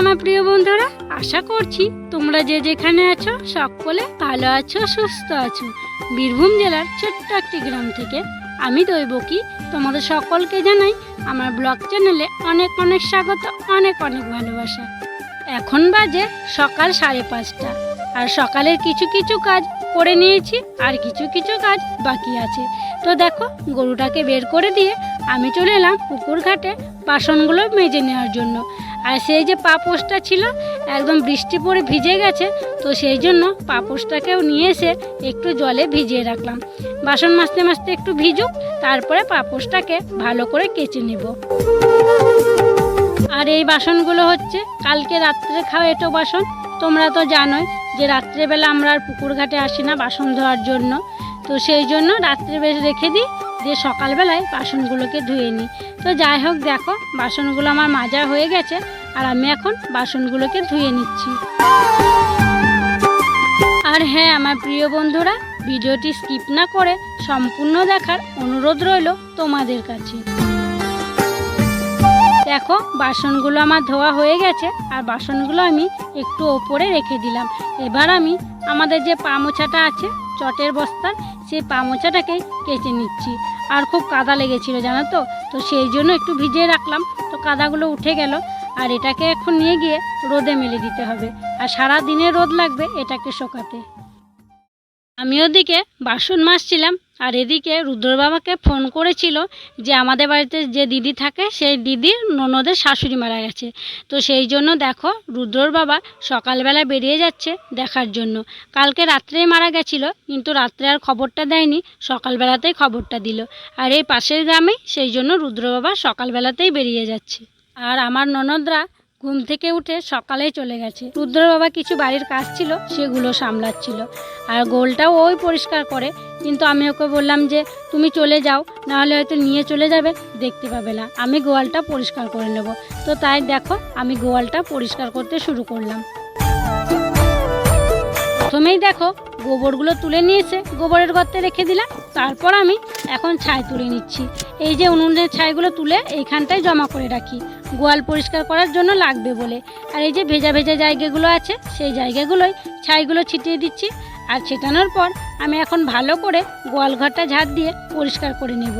আমার প্রিয় বন্ধুরা, আশা করছি তোমরা যে যেখানে আছো সকলে ভালো আছো, সুস্থ আছো। বীরভূম জেলার ছোট্ট একটি গ্রাম থেকে আমি দৈবকী, তোমাদের সকলকে জানাই আমার ব্লগ চ্যানেলে অনেক অনেক স্বাগত, অনেক অনেক ভালোবাসা। এখন বাজে সকাল সাড়ে পাঁচটা আর সকালের কিছু কিছু কাজ করে নিয়েছি আর কিছু কিছু কাজ বাকি আছে। তো দেখো, গরুটাকে বের করে দিয়ে আমি চলে এলাম পুকুর ঘাটে বাসনগুলো মেজে নেওয়ার জন্য। আর সেই যে পাপোশটা ছিল, একদম বৃষ্টি পড়ে ভিজে গেছে, তো সেই জন্য পাপোশটাকেও নিয়ে এসে একটু জলে ভিজিয়ে রাখলাম। বাসন মাজতে মাজতে একটু ভিজুক, তারপরে পাপোশটাকে ভালো করে কেচে নেব। আর এই বাসনগুলো হচ্ছে কালকে রাত্রে খাওয়া এটো বাসন। তোমরা তো জানোই যে রাত্রেবেলা আমরা আর পুকুর ঘাটে আসি না বাসন ধোয়ার জন্য। তো সেই জন্য রাত্রে বেশ রেখে দিই, দিয়ে সকালবেলায় বাসনগুলোকে ধুয়ে নিই। তো যাই হোক দেখো, বাসনগুলো আমার মাজা হয়ে গেছে। আর আমি এখন বাসনগুলোকে ধুয়ে নিচ্ছি। আর হ্যাঁ আমার প্রিয় বন্ধুরা, ভিডিওটি স্কিপ না করে সম্পূর্ণ দেখার অনুরোধ রইল তোমাদের কাছে। দেখো, বাসনগুলো আমার ধোয়া হয়ে গেছে, আর বাসনগুলো আমি একটু ওপরে রেখে দিলাম। এবার আমি আমাদের যে পা মোছাটা আছে, চটের বস্তার, সেই পা মোছাটাকে কেচে নিচ্ছি। আর খুব কাদা লেগেছিল, জানো তো? তো সেই জন্য একটু ভিজিয়ে রাখলাম। তো কাদাগুলো উঠে গেল আর এটাকে এখন নিয়ে গিয়ে রোদে মেলে দিতে হবে। আর সারা দিনে রোদ লাগবে এটাকে শোকাতে। আমি ওদিকে বাসন মাজছিলাম, আর এদিকে রুদ্র বাবাকে ফোন করেছিল যে আমাদের বাড়িতে যে দিদি থাকে, সেই দিদির ননদের শাশুড়ি মারা গেছে। তো সেই জন্য দেখো, রুদ্রর বাবা সকালবেলা বেরিয়ে যাচ্ছে দেখার জন্য। কালকে রাত্রেই মারা গেছিল, কিন্তু রাত্রে আর খবরটা দেয়নি, সকালবেলাতেই খবরটা দিল। আর এই পাশের গ্রামে সেই জন্য রুদ্র বাবা সকালবেলাতেই বেরিয়ে যাচ্ছে। আর আমার ননদরা ঘুম থেকে উঠে সকালেই চলে গেছে। রুদ্র বাবা কিছু বাড়ির কাজ ছিল, সেগুলো সামলাচ্ছিল। আর গোলটাও ওই পরিষ্কার করে, কিন্তু আমি ওকে বললাম যে, তুমি চলে যাও, নাহলে হয়তো নিয়ে চলে যাবে, দেখতে পাবে না। আমি গোয়ালটা পরিষ্কার করে নেব। তো তাই দেখো, আমি গোয়ালটা পরিষ্কার করতে শুরু করলাম। প্রথমেই দেখো গোবরগুলো তুলে নিয়েছে, গোবরের গর্তে রেখে দিলাম, তারপর আমি এখন ছাই তুলে নিচ্ছি। এই যে উনুনের ছাইগুলো তুলে এইখানটায় জমা করে রাখি। গোয়াল পরিষ্কার করার জন্য লাগবে বলে। আর এই যে ভেজা ভেজা জায়গাগুলো আছে, সেই জায়গাগুলোই ছাইগুলো ছিটিয়ে দিচ্ছি। আর ছেটানোর পর আমি এখন ভালো করে গোয়াল ঘরটা ঝাড় দিয়ে পরিষ্কার করে নেব।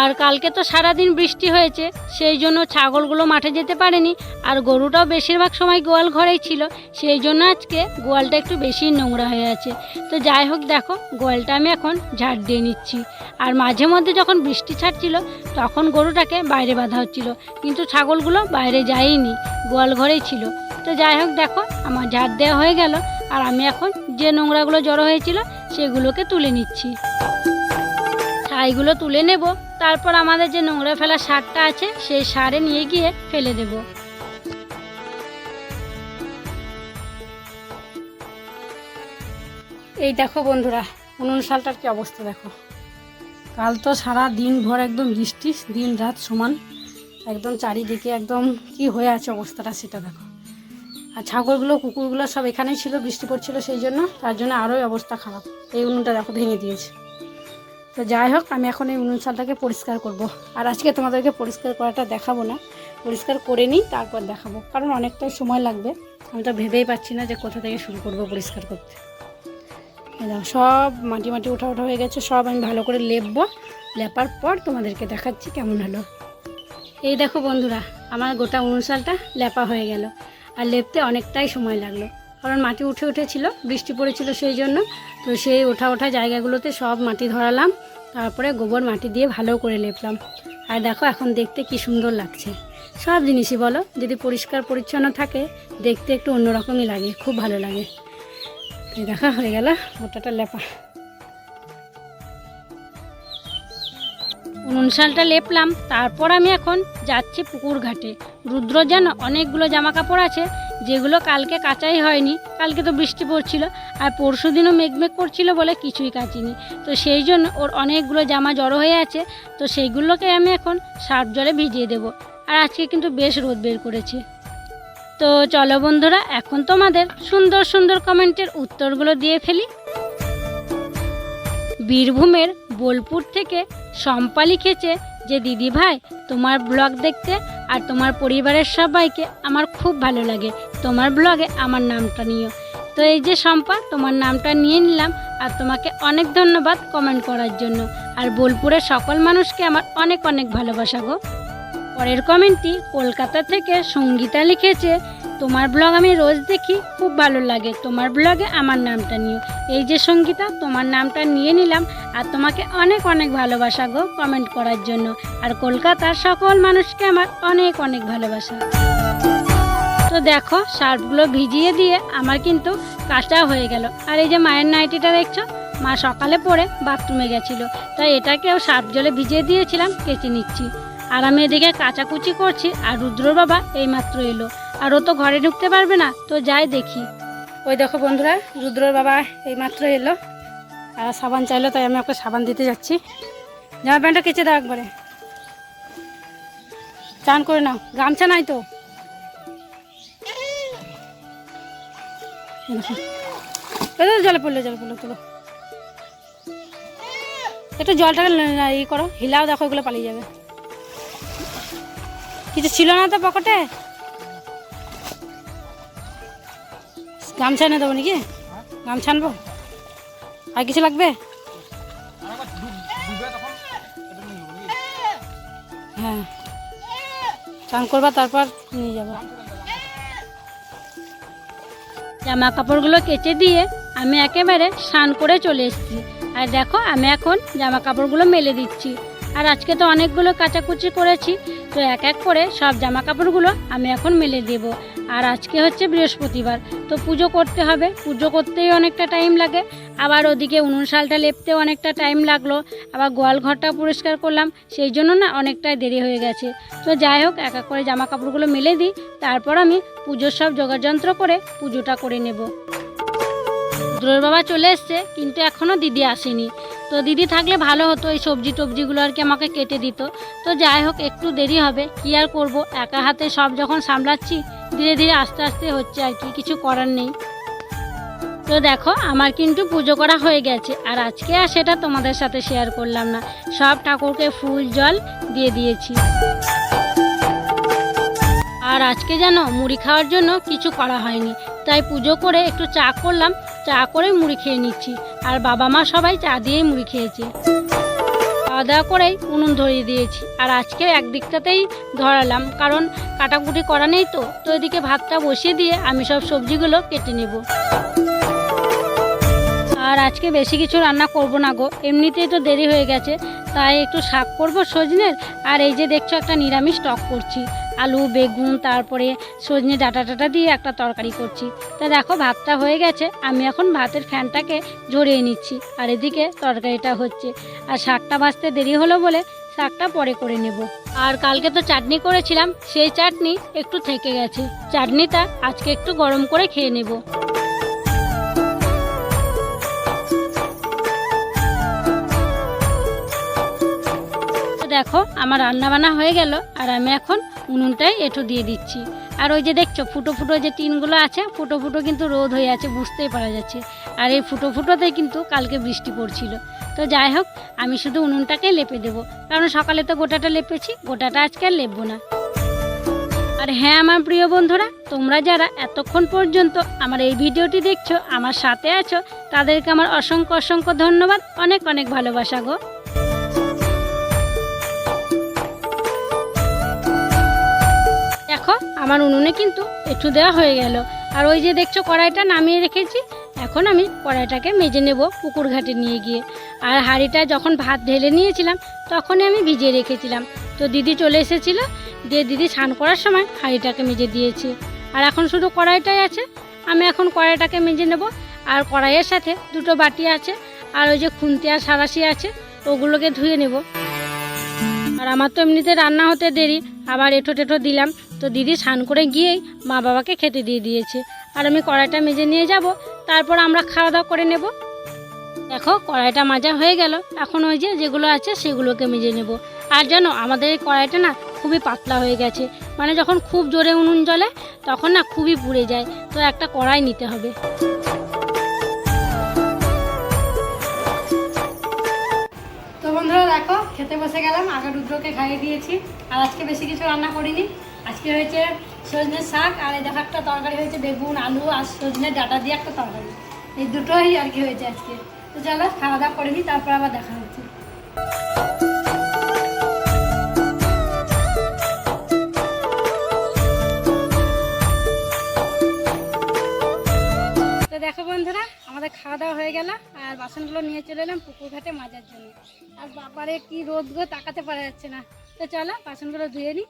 আর কালকে তো সারাদিন বৃষ্টি হয়েছে, সেই জন্য ছাগলগুলো মাঠে যেতে পারেনি। আর গরুটাও বেশিরভাগ সময় গোয়াল ঘরেই ছিল, সেই জন্য আজকে গোয়ালটা একটু বেশি নোংরা হয়ে আছে। তো যাই হোক দেখো, গোয়ালটা আমি এখন ঝাড় দিয়ে নিচ্ছি। আর মাঝে মধ্যে যখন বৃষ্টি ছাড়ছিল, তখন গরুটাকে বাইরে বাঁধা হচ্ছিল। কিন্তু ছাগলগুলো বাইরে যায়নি, গোয়াল ঘরেই ছিল। তো যাই হোক দেখো, আমার ঝাড় দেওয়া হয়ে গেল। আর আমি এখন যে নোংরাগুলো জড়ো হয়েছিল, সেগুলোকে তুলে নিচ্ছি। ছাইগুলো তুলে নেব। তারপর আমাদের যে নোংরা ফেলা সারটা আছে, সেই সারে নিয়ে গিয়ে ফেলে দেব। এই দেখো বন্ধুরা, উনুন সালটার কি অবস্থা দেখো। কাল তো সারা দিন ভর একদম বৃষ্টি, দিন রাত সমান। একদম চারিদিকে একদম কি হয়ে আছে অবস্থাটা সেটা দেখো। আর ছাগলগুলো, কুকুরগুলো সব এখানেই ছিল, বৃষ্টি পড়ছিল সেই জন্য, তার জন্য আরোই অবস্থা খারাপ। এই উনুনটা দেখো ভেঙে দিয়েছে। তো যাই হোক, আমি এখন এই উনুন চালটাকে পরিষ্কার করব। আর আজকে তোমাদেরকে পরিষ্কার করাটা দেখাবো না। পরিষ্কার করে নিই, তারপর দেখাবো। কারণ অনেকটাই সময় লাগবে। আমি তো ভেবেই পাচ্ছি না যে কোথা থেকে শুরু করব পরিষ্কার করতে। সব মাটি মাটি ওঠা ওঠা হয়ে গেছে, সব আমি ভালো করে লেপবো। লেপার পর তোমাদেরকে দেখাচ্ছি কেমন হলো। এই দেখো বন্ধুরা, আমার গোটা উনুন চালটা লেপা হয়ে গেল। আর লেপতে অনেকটাই সময় লাগল। কারণ মাটি উঠে উঠেছিল, বৃষ্টি পড়েছিল সেই জন্য। তো সেই ওঠা ওঠা জায়গাগুলোতে সব মাটি ধরালাম, তারপরে গোবর মাটি দিয়ে ভালো করে লেপলাম। আর দেখো এখন দেখতে কি সুন্দর লাগছে। সব জিনিসই বলো, যদি পরিষ্কার পরিচ্ছন্ন থাকে, দেখতে একটু অন্যরকমই লাগে, খুব ভালো লাগে। দেখা হয়ে গেল ওটাটা লেপা। উনুন শালটা লেপলাম, তারপর আমি এখন যাচ্ছি পুকুর ঘাটে। রুদ্র যেন অনেকগুলো জামা কাপড় আছে, যেগুলো কালকে কাচাই হয়নি, কালকে তো বৃষ্টি পড়ছিল, আর পরশু দিনও মেঘমেঘ করছিল বলে কিছুই কাচিনি। তো সেই জন্য ওর অনেকগুলো জামা জড়ো হয়ে আছে, তো সেইগুলোকে আমি এখন সার্ফ জলে ভিজিয়ে দেব। আর আজকে কিন্তু বেশ রোদ বের করেছে। তো চলো বন্ধুরা, এখন তোমাদের সুন্দর সুন্দর কমেন্টের উত্তরগুলো দিয়ে ফেলি। বীরভূমের বোলপুর থেকে সম্পা লিখেছে যে দিদি ভাই তোমার ব্লগ দেখতে আর তোমার পরিবারের সবাইকে আমার খুব ভালো লাগে। তোমার ব্লগে আমার নামটা নিও। তো এই যে শম্পা, তোমার নামটা নিয়ে নিলাম আর তোমাকে অনেক ধন্যবাদ কমেন্ট করার জন্য। আর বোলপুরের সকল মানুষকে আমার অনেক অনেক ভালোবাসা গো। পরের কমেন্টটি কলকাতা থেকে সঙ্গীতা লিখেছে তোমার ব্লগ আমি রোজ দেখি, খুব ভালো লাগে। তোমার ব্লগে আমার নামটা নিও। এই যে সঙ্গীতা, তোমার নামটা নিয়ে নিলাম আর তোমাকে অনেক অনেক ভালোবাসা গো কমেন্ট করার জন্য। আর কলকাতার সকল মানুষকে আমার অনেক অনেক ভালোবাসা। তো দেখো, শার্টগুলো ভিজিয়ে দিয়ে আমার কিন্তু কাজটা হয়ে গেল। আর এই যে মায়ের নাইটিটা দেখছ, মা সকালে পরে বাথরুমে গেছিল। তাই এটাকেও সার্ফ জলে ভিজিয়ে দিয়েছিলাম, কেচে নিচ্ছি। আর আমি এদিকে কাচাকুচি করছি আর রুদ্র বাবা এইমাত্র এলো। আর ও তো ঘরে ঢুকতে পারবে না, তো যাই দেখি। ওই দেখো বন্ধুরা, রুদ্রর বাবা এইমাত্র এলো। আর সাবান চাইলো, তাই আমি ওকে সাবান দিতে যাচ্ছি। জামা প্যান্টটা কেচে দাও একবারে। চান করে নাও, গামছা নাই তো। জলে পড়ল জলে পড়ল, তুলো। একটু জলটাকে ই করো, হিলাও দেখো এগুলো পালিয়ে যাবে। কিছু ছিল না তো পকেটে? গামছা এনে দেবো নাকি? গামছা আনব? আর কিছু লাগবে? হ্যাঁ। চান করবা, তারপর নিয়ে যাব। জামা কাপড়গুলো কেচে দিয়ে আমি একেবারে স্নান করে চলে এসেছি। আর দেখো, আমি এখন জামা কাপড়গুলো মেলে দিচ্ছি। আর আজকে তো অনেকগুলো কাচাকুচি করেছি, তো এক এক করে সব জামা কাপড়গুলো আমি এখন মেলে দেব। আর আজকে হচ্ছে বৃহস্পতিবার, তো পুজো করতে হবে। পুজো করতেই অনেকটা টাইম লাগে। আবার ওদিকে উনুন শালটা লেপতেও অনেকটা টাইম লাগল। আবার গোয়াল ঘরটা পরিষ্কার করলাম। সেই জন্য না অনেকটাই দেরি হয়ে গেছে। তো যাই হোক, এক এক করে জামা কাপড়গুলো মেলে দিই। তারপর আমি পুজোর সব যোগাযন্ত্র করে পুজোটা করে নেব। রুদ্রর বাবা চলে এসছে, কিন্তু এখনও দিদি আসেনি। তো দিদি থাকলে ভালো হতো, এই সবজি টবজিগুলো আর কি আমাকে কেটে দিত। তো যাই হোক, একটু দেরি হবে, কি আর করব? একা হাতে সব যখন সামলাচ্ছি, ধীরে ধীরে আস্তে আস্তে হচ্ছে আর কি, কিছু করার নেই। তো দেখো, আমার কিন্তু পুজো করা হয়ে গেছে, আর আজকে আর সেটা তোমাদের সাথে শেয়ার করলাম না। সব ঠাকুরকে ফুল, জল দিয়ে দিয়েছি। আর আজকে যেন মুড়ি খাওয়ার জন্য কিছু করা হয়নি। তাই পুজো করে একটু চা করলাম। চা করে মুড়ি খেয়ে নিচ্ছি। আর বাবা মা সবাই চা দিয়েই মুড়ি খেয়েছে। খাওয়া দাওয়া করেই উনুন ধরিয়ে দিয়েছি। আর আজকে একদিকটাতেই ধরালাম। কারণ কাটাকুটি করা নেই তো। তো এদিকে ভাতটা বসিয়ে দিয়ে আমি সব সবজিগুলো কেটে নেব। আর আজকে বেশি কিছু রান্না করব না গো। এমনিতেই তো দেরি হয়ে গেছে। তাই একটু শাক করব সজনের। আর এই যে দেখছ একটা নিরামিষ টক করছি। আলু, বেগুন, তারপরে সজনে ডাটা টাটা দিয়ে একটা তরকারি করছি। তা দেখো ভাতটা হয়ে গেছে, আমি এখন ভাতের ফ্যানটাকে জড়িয়ে নিচ্ছি। আর এদিকে তরকারিটা হচ্ছে। আর শাকটা বাঁচতে দেরি হলো বলে শাকটা পরে করে নেব। আর কালকে তো চাটনি করেছিলাম, সেই চাটনি একটু থেকে গেছে। চাটনিটা আজকে একটু গরম করে খেয়ে নেব। দেখো, আমার রান্না বান্না হয়ে গেল, আর আমি এখন উনুনটাই এঁটো দিয়ে দিচ্ছি। আর ওই যে দেখছ, ফুটো ফুটো যে টিনগুলো আছে, ফুটো ফুটো কিন্তু রোদ হয়ে আছে, বুঝতেই পারা যাচ্ছে। আর এই ফুটো ফুটোতেই কিন্তু কালকে বৃষ্টি পড়ছিল। তো যাই হোক, আমি শুধু উনুনটাকে লেপে দেবো। কারণ সকালে তো গোটাটা লেপেছি, গোটাটা আজকে আর লেপবো না। আর হ্যাঁ আমার প্রিয় বন্ধুরা, তোমরা যারা এতক্ষণ পর্যন্ত আমার এই ভিডিওটি দেখছ, আমার সাথে আছো, তাদেরকে আমার অসংখ্য অসংখ্য ধন্যবাদ, অনেক অনেক ভালোবাসা গো। আমার উনুনে কিন্তু একটু দেওয়া হয়ে গেল। আর ওই যে দেখছ কড়াইটা নামিয়ে রেখেছি, এখন আমি কড়াইটাকে মেজে নেব পুকুর ঘাটে নিয়ে গিয়ে। আর হাঁড়িটা যখন ভাত ঢেলে নিয়েছিলাম, তখনই আমি ভিজিয়ে রেখেছিলাম। তো দিদি চলে এসেছিল, দিয়ে দিদি স্নান করার সময় হাঁড়িটাকে মেজে দিয়েছি। আর এখন শুধু কড়াইটাই আছে, আমি এখন কড়াইটাকে মেজে নেব। আর কড়াইয়ের সাথে দুটো বাটি আছে, আর ওই যে খুন্তি আর সারাশি আছে, ওগুলোকে ধুয়ে নেব। আর আমার তো এমনিতে রান্না হতে দেরি, আবার এঁঠো টেঠো দিলাম তো দিদি স্নান করে গিয়েই মা বাবাকে খেতে দিয়ে দিয়েছে। আর আমি কড়াইটা মেজে নিয়ে যাব, তারপর আমরা খাওয়া দাওয়া করে নেব। দেখো, কড়াইটা মাজা হয়ে গেল। এখন ওই যে যেগুলো আছে সেগুলোকে মেজে নেব। আর জানো, আমাদের এই কড়াইটা না খুবই পাতলা হয়ে গেছে। মানে যখন খুব জোরে উনুন জ্বলে, তখন না খুবই পুড়ে যায়। তো একটা কড়াই নিতে হবে। তো বন্ধুরা দেখো, খেতে বসে গেলাম। আগে রুদ্রকে খাইয়ে দিয়েছি। আর আজকে বেশি কিছু রান্না করিনি। আজকে হয়েছে সজনের শাক আর এই দেখো একটা তরকারি হয়েছে, বেগুন, আলু আর সজনের ডাটা দিয়ে একটা তরকারি। এই দুটোই আর কি হয়েছে আজকে। তো চলো, খাওয়া দাওয়া করে নিই তারপর আবার দেখা হচ্ছে। তো দেখো বন্ধুরা, আমাদের খাওয়া দাওয়া হয়ে গেল আর বাসনগুলো নিয়ে চলে এলাম পুকুর ঘাটে মাজার জন্য। আর বাবারে কি রোদ গো, তাকাতে পারা যাচ্ছে না। তো চলো, বাসনগুলো ধুয়ে নিই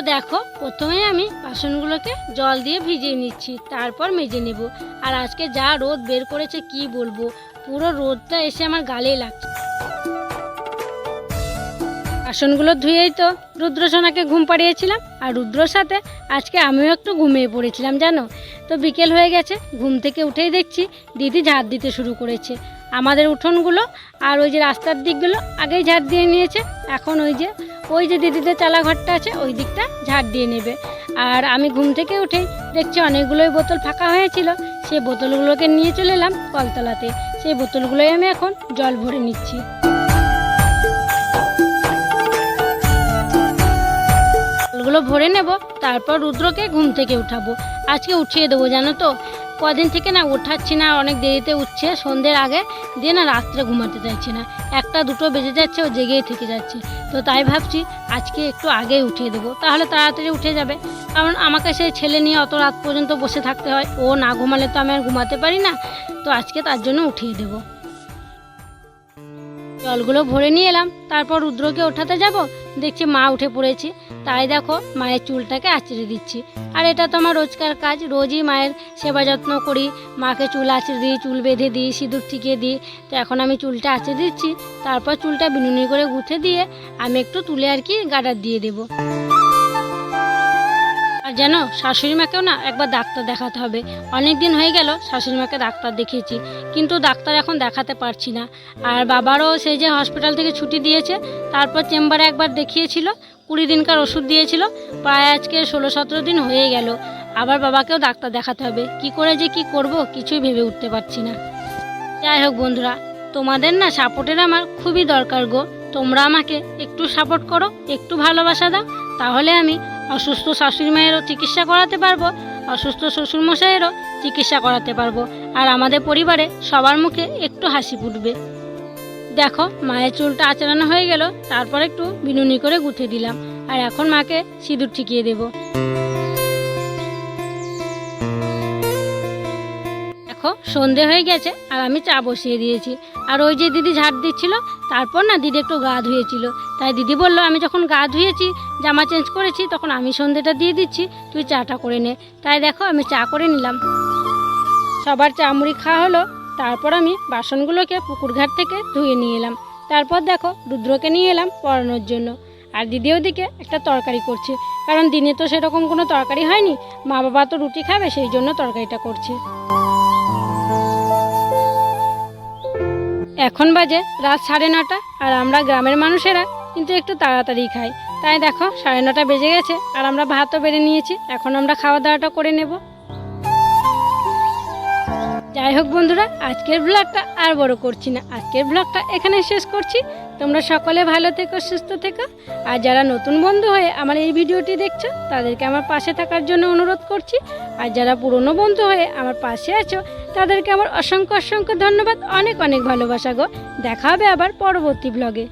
দেখো, প্রথমে আমি বাসনগুলোকে জল দিয়ে ভিজিয়ে নিচ্ছি, তারপর মেজে নেব। আর আজকে যা রোদ বের করেছে কি বলব? পুরো রোদটা এসে আমার গালে লাগছে। বাসনগুলো ধুয়েই তো রুদ্রসোনাকে ঘুম পাড়িয়েছিলাম। আর রুদ্রর সাথে আজকে আমিও একটু ঘুমিয়ে পড়েছিলাম, জানো? তো বিকেল হয়ে গেছে, ঘুম থেকে উঠেই দেখছি দিদি ঝাড় দিতে শুরু করেছে। আমাদের উঠোনগুলো আর ওই যে রাস্তার দিকগুলো আগেই ঝাড় দিয়ে নিয়েছে। এখন ওই যে ওই যে দিদিদের চালা ঘরটা আছে, ওই দিকটা ঝাড় দিয়ে নেবে। আর আমি ঘুম থেকে উঠেই দেখছি অনেকগুলোই বোতল ফাঁকা হয়েছিল। সেই বোতলগুলোকে নিয়ে চলে এলাম কলতলাতে। সেই বোতলগুলোই আমি এখন জল ভরে নিচ্ছি। জলগুলো ভরে নেব, তারপর রুদ্রকে ঘুম থেকে উঠাবো। আজকে উঠিয়ে দেবো, জানো তো? কদিন থেকে না ওঠাচ্ছি না, অনেক দেরিতে উঠছে। সন্ধ্যের আগে দিয়ে না রাত্রে ঘুমাতে চাইছে না। একটা দুটো বেজে যাচ্ছে, ও জেগেই থেকে যাচ্ছে। তো তাই ভাবছি আজকে একটু আগেই উঠিয়ে দেবো। তাহলে তাড়াতাড়ি উঠে যাবে। কারণ আমাকে সেই ছেলে নিয়ে অত রাত পর্যন্ত বসে থাকতে হয়। ও না ঘুমালে তো আমি আর ঘুমাতে পারি না। তো আজকে তার জন্য উঠিয়ে দেবো। জলগুলো ভরে নিয়ে এলাম। তারপর রুদ্রকে ওঠাতে যাব। দেখছি মা উঠে পড়েছে। তাই দেখো, মায়ের চুলটাকে আঁচড়ে দিচ্ছি। আর এটা তো আমার রোজকার কাজ। রোজই মায়ের সেবা যত্ন করি। মাকে চুল আঁচড়ে দিই, চুল বেঁধে দিই, সিঁদুর ঠিকিয়ে দিই। তো এখন আমি চুলটা আঁচড়ে দিচ্ছি। তারপর চুলটা বিনুনি করে গুঁথে দিয়ে আমি একটু তুলে আর কি গাডার দিয়ে দেবো। আর যেন শাশুড়ি মাকেও না একবার ডাক্তার দেখাতে হবে। অনেক দিন হয়ে গেল শাশুড়ি মাকে ডাক্তার দেখিয়েছি, কিন্তু ডাক্তার এখন দেখাতে পারছি না। আর বাবারও সেই যে হসপিটাল থেকে ছুটি দিয়েছে, তারপর চেম্বারে একবার দেখিয়েছিল, কুড়ি দিনকার ওষুধ দিয়েছিল, প্রায় আজকে ষোলো সতেরো দিন হয়ে গেল। আবার বাবাকেও ডাক্তার দেখাতে হবে, কি করে যে কি করব কিছুই ভেবে উঠতে পারছি না। যাই হোক বন্ধুরা, তোমাদের না সাপোর্টের আমার খুবই দরকার গো। তোমরা আমাকে একটু সাপোর্ট করো, একটু ভালোবাসা দাও, তাহলে আমি অসুস্থ শাশুড়ি মায়েরও চিকিৎসা করাতে পারব, অসুস্থ শ্বশুরমশাইয়েরও চিকিৎসা করাতে পারব। আর আমাদের পরিবারে সবার মুখে একটু হাসি ফুটবে। দেখো, মায়ের চুলটা আচরানো হয়ে গেল, তারপর একটু বিনুনি করে গুঁথে দিলাম। আর এখন মাকে সিঁদুর ঠিকিয়ে দেবো। দেখো, সন্ধে হয়ে গেছে, আর আমি চা বসিয়ে দিয়েছি। আর ওই যে দিদি ঝাড় দিচ্ছিল, তারপর না দিদি একটু গা ধুয়েছিল। তাই দিদি বলল, আমি যখন গা ধুয়েছি, জামা চেঞ্জ করেছি, তখন আমি সন্ধেটা দিয়ে দিচ্ছি, তুই চাটা করে নে। তাই দেখো, আমি চা করে নিলাম। সবার চা মুড়ি খাওয়া হলো, তারপর আমি বাসনগুলোকে পুকুর ঘাট থেকে ধুয়ে নিয়ে এলাম। তারপর দেখো, রুদ্রকে নিয়ে এলাম পড়ানোর জন্য। আর দিদি ওদিকে একটা তরকারি করছে, কারণ দিনে তো সেরকম কোনো তরকারি হয়নি মা বাবা তো রুটি খাবে, সেই জন্য তরকারিটা করছে। এখন বাজে রাত সাড়ে নটা আর আমরা গ্রামের মানুষেরা কিন্তু একটু তাড়াতাড়ি খাই। তাই দেখো সাড়ে নটা বেজে গেছে আর আমরা ভাতও বেড়ে নিয়েছি। এখন আমরা খাওয়া দাওয়াটা করে নেব। যাই হোক বন্ধুরা, আজকের ব্লগটা আর বড় করছি না। আজকের ব্লগটা এখানে শেষ করছি। তোমরা সকলে ভালো থেকো, সুস্থ থেকো। আর যারা নতুন বন্ধু হয়ে আমার এই ভিডিওটি দেখছ, তাদেরকে আমার পাশে থাকার জন্য অনুরোধ করছি। আর যারা পুরনো বন্ধু হয়ে আমার পাশে আছো, তাদেরকে আমার অসংখ্য অসংখ্য ধন্যবাদ। অনেক অনেক ভালোবাসা গো। দেখা হবে আবার পরবর্তী ব্লগে